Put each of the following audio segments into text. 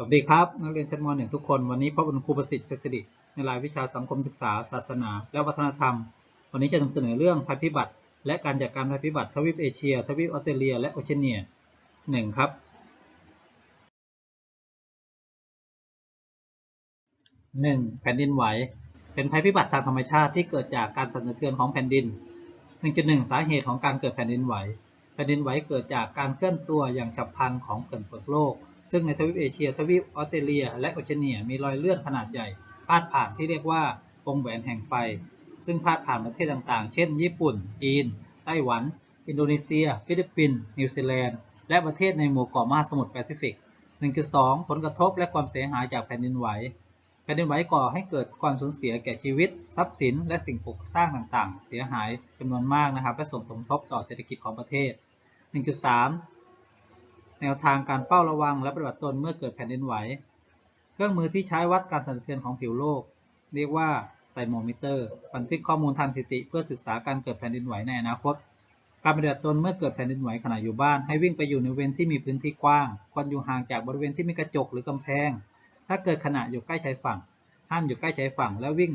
สวัสดีครับ นักเรียนชั้นม .1 ทุกคนวันนี้พบกับครูประสิทธิ์เชษฐิในรายวิชาสังคมศึกษา ศาสนา และวัฒนธรรม วันนี้จะนำเสนอเรื่องภัยพิบัติ และการจัดการภัยพิบัติทวีปเอเชีย ทวีปออสเตรเลีย และโอเชียเนียหนึ่งครับหนึ่งแผ่นดินไหว เป็นภัยพิบัติทางธรรมชาติที่เกิดจากการสั่นสะเทือนของแผ่นดิน 1.1 สาเหตุของการเกิดแผ่นดินไหว แผ่นดินไหวเกิดจากการเคลื่อนตัวอย่างฉับพลันของเกลื่นเปลือกโลก ซึ่งในทวีปเอเชีย ทวีปออสเตรเลีย และโอเชเนียมีรอยเลื่อนขนาดใหญ่ พาดผ่านที่เรียกว่าวงแหวนแห่งไฟ ซึ่งพาดผ่านประเทศต่างๆ เช่น ญี่ปุ่น จีน ไต้หวัน อินโดนีเซีย ฟิลิปปินส์ นิวซีแลนด์ และประเทศในหมู่เกาะมหาสมุทรแปซิฟิก 1.2 ผลกระทบและความเสียหายจากแผ่นดินไหว แผ่นดินไหวก่อให้เกิดความสูญเสียแก่ชีวิต ทรัพย์สิน และสิ่งปลูกสร้างต่างๆ เสียหายจำนวนมากนะครับ และส่งผลกระทบต่อเศรษฐกิจของประเทศ 1.3 แนวทางการเฝ้าระวังและปฏิบัติตนเมื่อเกิดแผ่นดินไหว เครื่องมือที่ใช้วัดการสั่นสะเทือนของผิวโลก เรียกว่าไซโมมิเตอร์ บันทึกข้อมูลทางสถิติ เพื่อศึกษาการเกิดแผ่นดินไหวในอนาคต การปฏิบัติตนเมื่อเกิดแผ่นดินไหวขณะอยู่บ้าน ให้วิ่งไปอยู่ในเวณที่มีพื้นที่กว้าง ควรอยู่ห่างจากบริเวณที่มีกระจกหรือกำแพง ถ้าเกิดขณะอยู่ใกล้ชายฝั่ง ห้ามอยู่ใกล้ชายฝั่ง แล้ววิ่ง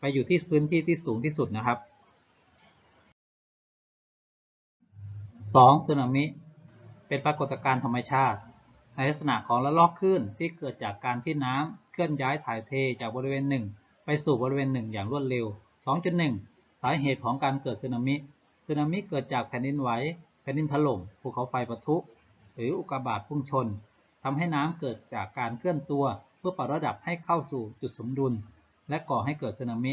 ไปอยู่ที่พื้นที่ที่สูงที่สุดนะครับ 2. สึนามิ เป็นปรากฏการณ์ธรรมชาติ ในลักษณะของระลอกคลื่นที่เกิดจากการที่น้ำเคลื่อนย้ายถ่ายเทจากบริเวณหนึ่งไปสู่บริเวณหนึ่งอย่างรวดเร็ว 2.1 สาเหตุของการเกิดสึนามิสึนามิเกิดจากแผ่นดินไหว แผ่นดินถล่ม ภูเขาไฟปะทุ หรืออุกกาบาตพุ่งชนทำให้น้ำเกิดจากการเคลื่อนตัว เพื่อปรับระดับให้เข้าสู่จุดสมดุล และก่อให้เกิดสึนามิ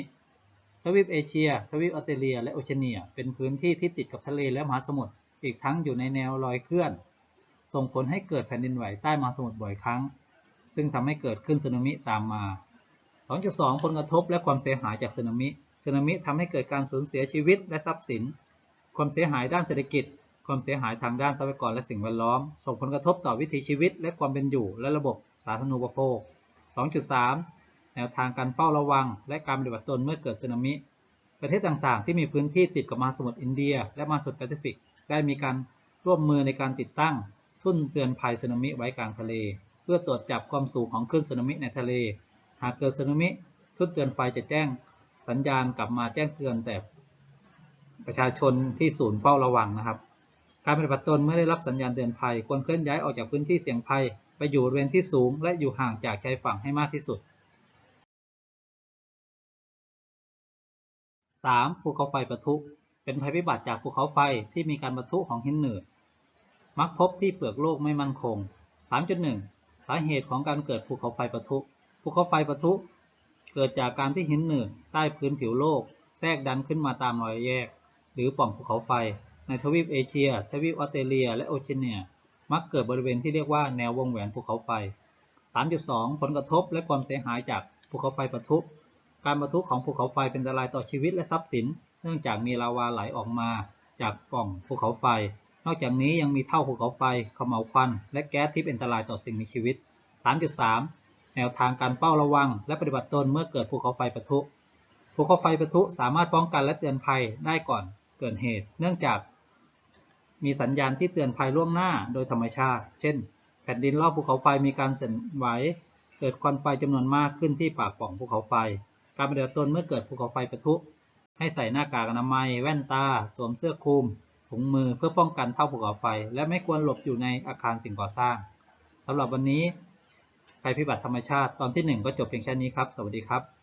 ทวีปเอเชีย ทวีปออสเตรเลีย และโอเชียเนีย เป็นพื้นที่ที่ติดกับทะเลและมหาสมุทร อีกทั้งอยู่ในแนวรอยเคลื่อน ส่งผลให้เกิดแผ่นดินไหวใต้มหาสมุทรบ่อยครั้ง ซึ่งทำให้เกิดขึ้นสึนามิตามมา 2.2 ผลกระทบและความเสียหายจากสึนามิสึนามิทำให้เกิดการสูญเสียชีวิตและทรัพย์สิน ความเสียหายด้านเศรษฐกิจ ความเสียหายทางด้านทรัพยากรและสิ่งแวดล้อม ส่งผลกระทบต่อวิถีชีวิต และความเป็นอยู่ และระบบสาธารณูปโภค 2.3 แนวทางการเฝ้าระวัง และการปฏิบัติตนเมื่อเกิดสึนามิ ประเทศต่างๆ ที่มีพื้นที่ติดกับมหาสมุทรอินเดีย และมหาสมุทรแปซิฟิก ได้มีการร่วมมือในการติดตั้ง ทุ่นเตือนภัยสึนามิไว้กลางทะเล เพื่อตรวจจับความสูงของคลื่นสึนามิในทะเล หากเกิดสึนามิทุ่นเตือนภัยจะแจ้งสัญญาณกลับมาแจ้งเตือนแต่ประชาชนที่ศูนย์เฝ้าระวังนะครับ การปฏิบัติตนเมื่อได้รับสัญญาณเตือนภัยควรเคลื่อนย้ายออกจากพื้นที่เสี่ยงภัยไปอยู่บริเวณที่สูง และอยู่ห่างจากชายฝั่งให้มากที่สุด 3. ภูเขาไฟปะทุ เป็นภัยพิบัติจากภูเขาไฟที่มีการปะทุของหินหนืด มักพบที่เปลือกโลกไม่มั่นคง 3.1 สาเหตุของการเกิดภูเขาไฟปะทุ ภูเขาไฟปะทุ เกิดจากการที่หินหนืดใต้พื้นผิวโลก แทรกดันขึ้นมาตามรอยแยก หรือป่องภูเขาไฟ ในทวีปเอเชีย ทวีปออสเตรเลีย และโอเชียเนีย มักเกิดบริเวณที่เรียกว่าแนววงแหวนภูเขาไฟ 3.2 ผลกระทบและความเสียหายจากภูเขาไฟปะทุ การปะทุของภูเขาไฟเป็นอันตรายต่อชีวิตและทรัพย์สิน เนื่องจากมีลาวาไหลออกมาจากปล่องภูเขาไฟ นอกจากนี้ยังมีเท่าภูเขาไฟเขม่าวควัน และแก๊สที่เป็นอันตรายต่อสิ่งมีชีวิต 3.3 แนวทางการเฝ้าระวัง และปฏิบัติตนเมื่อเกิดภูเขาไฟปะทุ ภูเขาไฟปะทุสามารถป้องกันและเตือนภัยได้ก่อนเกิดเหตุ เนื่องจาก มีสัญญาณที่เตือนภัยล่วงหน้าโดยธรรมชาติ เช่น แผ่นดินรอบภูเขาไฟมีการสั่นไหว เกิดควันไฟจำนวนมากขึ้นที่ปากปล่องภูเขาไฟ การปฏิบัติตนเมื่อเกิดภูเขาไฟปะทุ ให้ใส่หน้ากากอนามัย แว่นตา สวมเสื้อคลุม ถุงมือเพื่อป้องกันเท่าภูเขาไฟ และไม่ควรหลบอยู่ในอาคารสิ่งก่อสร้างสำหรับวันนี้ภัยพิบัติธรรมชาติตอนที่ 1 ก็จบเพียงแค่นี้ครับ สวัสดีครับ